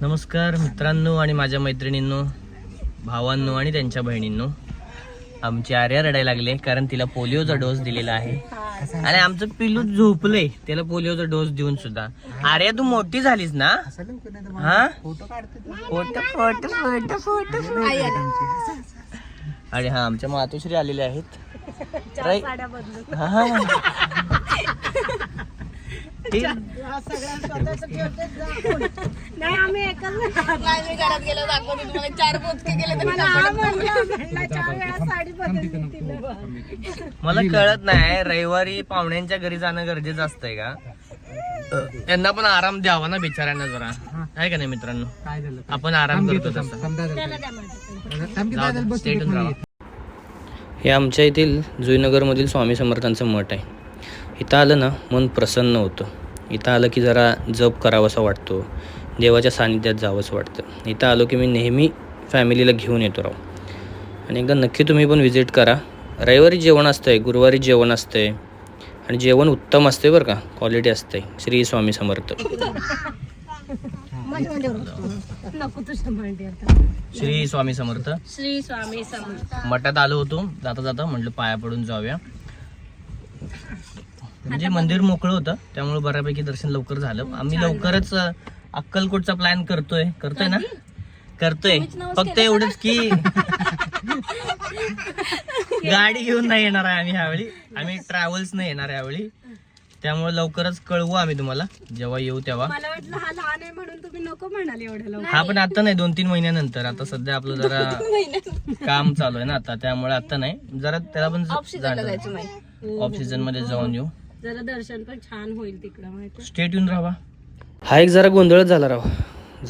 नमस्कार मित्रांनो आणि माझ्या मैत्रिणींनो भावांनो आणि त्यांच्या बहिणींनो. आमची आर्या रडायला लागले कारण तिला पोलिओचा डोस दिलेला आहे. आणि आमचं पिलू झोपलंय त्याला पोलिओचा डोस देऊन सुद्धा. आर्या तू मोठी झालीस ना? हा? Photo photo photo photo. आणि हा आमच्या मातोश्री आलेले आहेत. हा. ठीक. नाही आम्ही एकच नाही. मी घरात गेलो दाखवते तुम्हाला. चार गेले तर मला हा कळत नाही रविवारी पाहुण्यांच्या घरी जाणं गरजेचं असतंय का? त्यांना पण आराम द्यावा ना बिचाऱ्यांना जरा. आहे का नाही मित्रांनो? काय झालं? आपण आराम करतो तसं. हे आमच्या येथील जुईनगरमधील स्वामी समर्थांचं मठ आहे. इथं आलं ना मन प्रसन्न होतं. इथं आलं की जरा जप करावासा वाटतो. देवाच्या सानिध्यात जावंसं वाटतं. इथं आलो की मी नेहमी फॅमिलीला घेऊन येतो राव. आणि एकदा नक्की तुम्ही पण व्हिजिट करा. रविवारी जेवण असतंय गुरुवारी जेवण असतंय. आणि जेवण उत्तम असते बरं का क्वालिटी असते श्री स्वामी समर्थ. श्री स्वामी समर्थ. श्री स्वामी समर्थ. मठात आलो होतो जाता जाता म्हटलं पाया पडून जाऊया. म्हणजे मंदिर मोकळं होतं त्यामुळे बऱ्यापैकी दर्शन लवकर झालं. आम्ही लवकरच अक्कलकोटचा प्लॅन करतोय. करतोय ना? करतोय. फक्त एवढंच की गाडी घेऊन नाही येणार आहे आम्ही ह्यावेळी. आम्ही ट्रॅव्हल्स नाही येणार यावेळी त्यामुळे लवकरच कळवू आम्ही तुम्हाला. जेव्हा येऊ तेव्हा. मला वाटलं हा लहान आहे म्हणून तुम्ही नको म्हणाले एवढ्या लवकर. हा पण आता नाही दोन तीन महिन्यानंतर. आता सध्या आपलं जरा काम चालू आहे ना आता. त्यामुळे आता नाही. जरा त्याला पण ऑफ सीझनमध्ये जाऊन येऊ. जरा दर्शन पण छान होईल तिकडं माहिती स्टेट येऊन राहा. हा एक जरा गोंधळच झाला राव.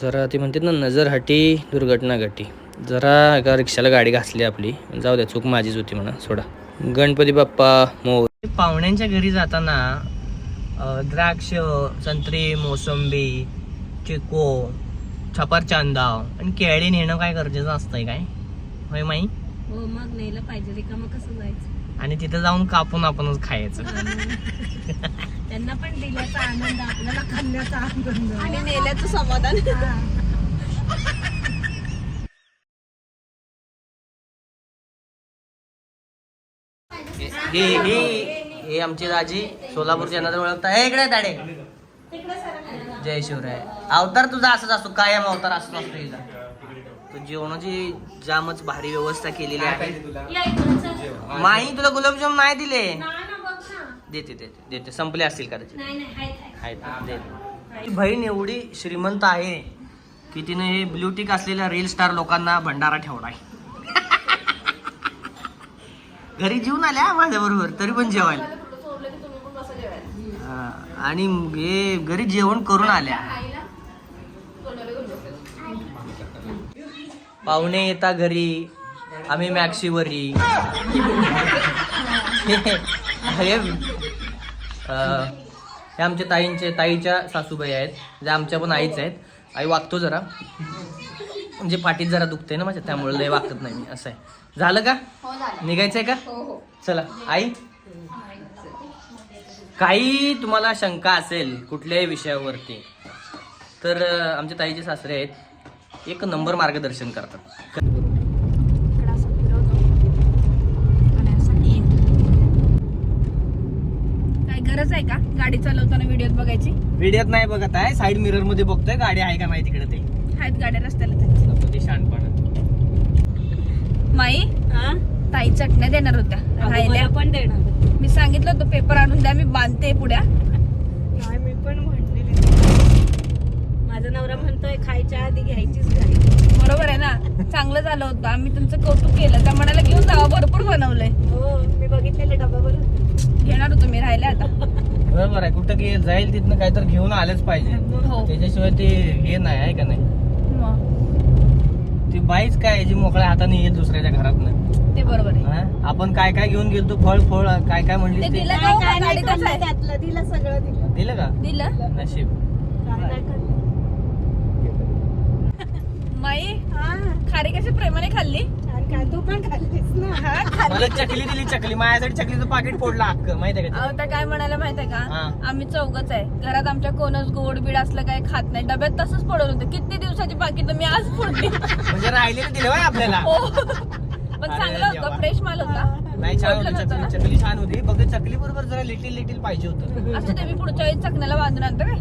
जरा ती म्हणतात ना नजर हटी दुर्घटना घटी जरा एका रिक्षाला गाडी घासली आपली. जाऊ द्या चूक माझीच होती म्हणा सोडा. गणपती बाप्पा मोर. पाहुण्यांच्या घरी जाताना द्राक्ष संत्री मोसंबी चिको छपारचांदा आणि केळी नेणं काय गरजेचं असतंय काय? होय माई? हो मग नेलं पाहिजे. रिकामं कसं जायचं? आणि तिथे जाऊन कापून आपणच खायचं. त्यांना पण दिल्याचा आनंद आपल्याला खाल्ल्याचा आनंद. आणि नेल्याचं समाधान. हे. हे हे आमची दाजी सोलापूरच्या नंतर ओळखता हे इकडे ताडे जय शिवराय. अवतार तुझा असंच असतो कायम अवतार असंच असतो हिचा तू जेवणाची जामच भारी व्यवस्था केलेली आहे. माही तुला गुलाबजाम नाही दिले? देते देते देते. संपले असतील कदाचित. आहेत देते. बहीण एवढी श्रीमंत आहे की तिने हे ब्ल्यूटिक असलेल्या रील स्टार लोकांना भंडारा ठेवलाय घरी जेवून आल्या माझ्या बरोबर तरी पण जेवायला. आणि हे घरी जेवण करून आल्या. पाहुणे येता घरी आम्ही मॅक्सीवरी. हे हे आमच्या ताईंचे ताईच्या सासूबाई आहेत. जे आमच्या पण आईच आहेत. आई वागतो जरा. म्हणजे पाठीत जरा दुखते ना माझ्या त्यामुळे लय वागत नाही मी असं आहे. झालं का? निघायचंय का? चला. आई? काही तुम्हाला शंका असेल कुठल्याही विषयावरती तर आमच्या ताईचे सासरे आहेत. एक नंबर मार्गदर्शन करतात इकडं असं फिरवतो आणि असं एक. काय गरज आहे का गाडी चालवताना व्हिडिओत बघायची? व्हिडिओत नाही बघत आहे. साईड मिररमध्ये बघतोय. गाडी आहे का नाही तिकडे ते. आहेत गाड्या रस्त्याला त्यांच्या. नको ते शहाणपणा माई ताई चटण्या देणार होत्या. राहिल्या. पण देणार मी सांगितलं होतं पेपर आणून द्या मी बांधते पुढ्या. नाही मी पण म्हणलेले. माझा नवरा म्हणतोय खायच्या आधी घ्यायचीच घाई बरोबर आहे ना? चांगलं झालं होतं. आम्ही तुमचं कौतुक केलं. त्या म्हणाला घेऊन जावा भरपूर बनवलंय. हो मी बघितलेले डबा घेणार होतो मी राहिल्या आता. बरोबर आहे. कुठं की जाईल तिथनं काय तर घेऊन आलंच पाहिजे. हो. त्याच्याशिवाय ते हे नाही आहे का नाही? मग? ती बाईच काय जी मोकळ्या हाताने येईल दुसऱ्याच्या घरात ते बरोबर आहे. हा? आपण काय काय घेऊन गेलतो फळ फळ काय काय म्हणली ते ते? दिलं का हो? त्यातलं? दिलं सगळं दिलं. दिलं का? दिलं. नशीब. काय नाही खाल्लं. माई हा खारी कशी प्रेमाने खाल्ली? छान काय तू पण खाल्लीस ना. हा मला चकली दिली चकली. माझ्यासाठी चकलीचं पाकिट फोडलं अख्ख. माहितीये का अहो तर काय म्हणायला माहितीये का? हा. आम्ही चौघच आहे. घरात आमच्या कोणच गोड बीड असलं काही खात नाही. डब्यात तसंच पडवलं होतं. किती दिवसाची पाकिट मी आज फोडली. म्हणजे राहिलेलं दिलं होय आपल्याला. हो. पण अरे चांगलं देवा. होतं फ्रेश माल होता. नाही छान होती? चकली. चकली छान होती. फक्त चकली बरोबर जरा लिटिल लिटिल पाहिजे होतं. असं ते मी पुढच्या वेळी चकण्याला बांधून आणतो काय?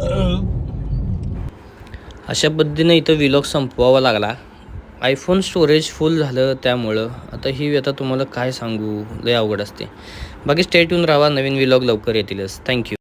अशा पद्धतीनं इथं विलॉग संपवावा लागला. आयफोन स्टोरेज फुल झालं त्यामुळं. आता ही आता तुम्हाला काय सांगू? लय अवघड असते. बाकी स्टेट येऊन राहा. नवीन विलॉग लवकर येतीलच. थँक्यू